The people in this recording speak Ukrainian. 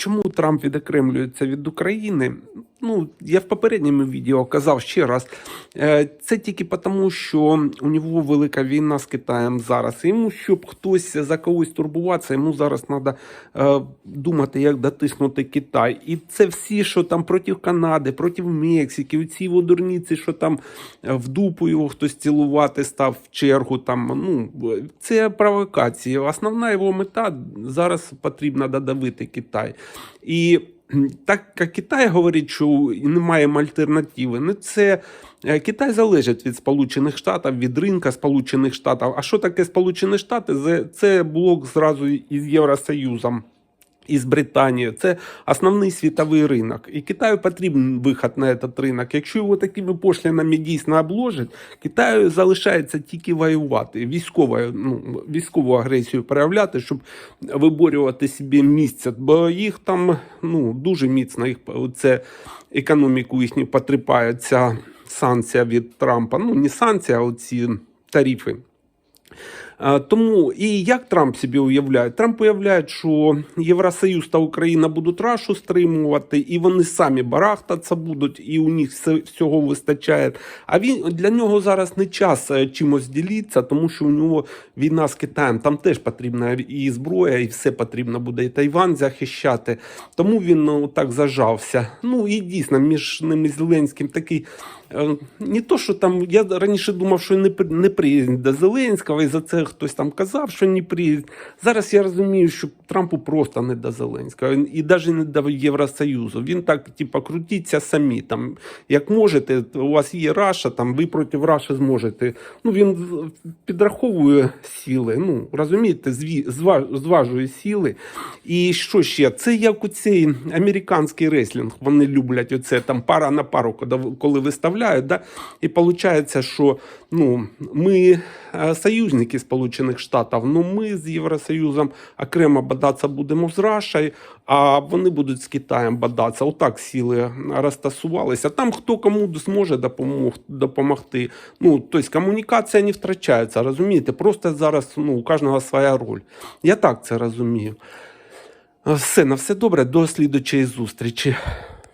чому Трамп відокремлюється від України? Ну, я в попередньому відео казав ще раз. е, Це тільки тому, що у нього велика війна з Китаєм зараз. Йому, щоб хтось за когось турбуватися, йому зараз треба думати, як дотиснути Китай. І це всі, що там проти Канади, проти Мексики, ці дурниці, що там е, в дупу його хтось цілувати став в чергу. Там, ну, це провокації. Основна його мета зараз потрібно додавити Китай. І так як Китай говорить, що немає альтернативи, не це е, Китай залежить від Сполучених Штатів, від ринка Сполучених Штатів. А що таке Сполучені Штати? Це блок зразу із Євросоюзом. Із Британією. Це основний світовий ринок. І Китаю потрібен вихід на цей ринок. Якщо його такими пошлинами дійсно обложать, Китаю залишається тільки воювати, військовою, ну, військову агресію проявляти, щоб виборювати собі місце. Бо їх там ну, дуже міцно їх це економіку їхню потріпає ця санкція від Трампа. Ну, не санкція, а оці тарифи. А, Тому і як Трамп собі уявляє? Трамп уявляє, що Євросоюз та Україна будуть Рашу стримувати, і вони самі барахтатися будуть, і у них все, всього вистачає. А він для нього зараз не час е, чимось ділитися, тому що у нього війна з Китаєм. Там теж потрібна і зброя, і все потрібно буде і Тайвань захищати. Тому він ну, так зажався. Ну і дійсно між ними Зеленським такий. Е, Не то, що там я раніше думав, що не, при- не приїзд до Зеленського, і за це хтось там казав, що не приїзд. Зараз я розумію, що Трампу просто не до Зеленського і навіть не до Євросоюзу. Він так, типа, крутіться самі. Там, як можете, у вас є Раша, там ви проти Раші зможете. Ну він підраховує сили. Ну розумієте, зважує сили. І що ще? Це як у цей американський реслінг. Вони люблять оце там пара на пару, коли- виставляють. Да? І виходить, що ну, ми е, союзники Сполучених Штатів, ну ми з Євросоюзом окремо бадатися будемо з Рашею, а вони будуть з Китаєм бадатися. Отак сили розтасувалися. Там хто кому зможе допомог, допомогти. Ну, тобто комунікація не втрачається, розумієте? Просто зараз ну, у кожного своя роль. Я так це розумію. Все, на все добре, до слідучої зустрічі.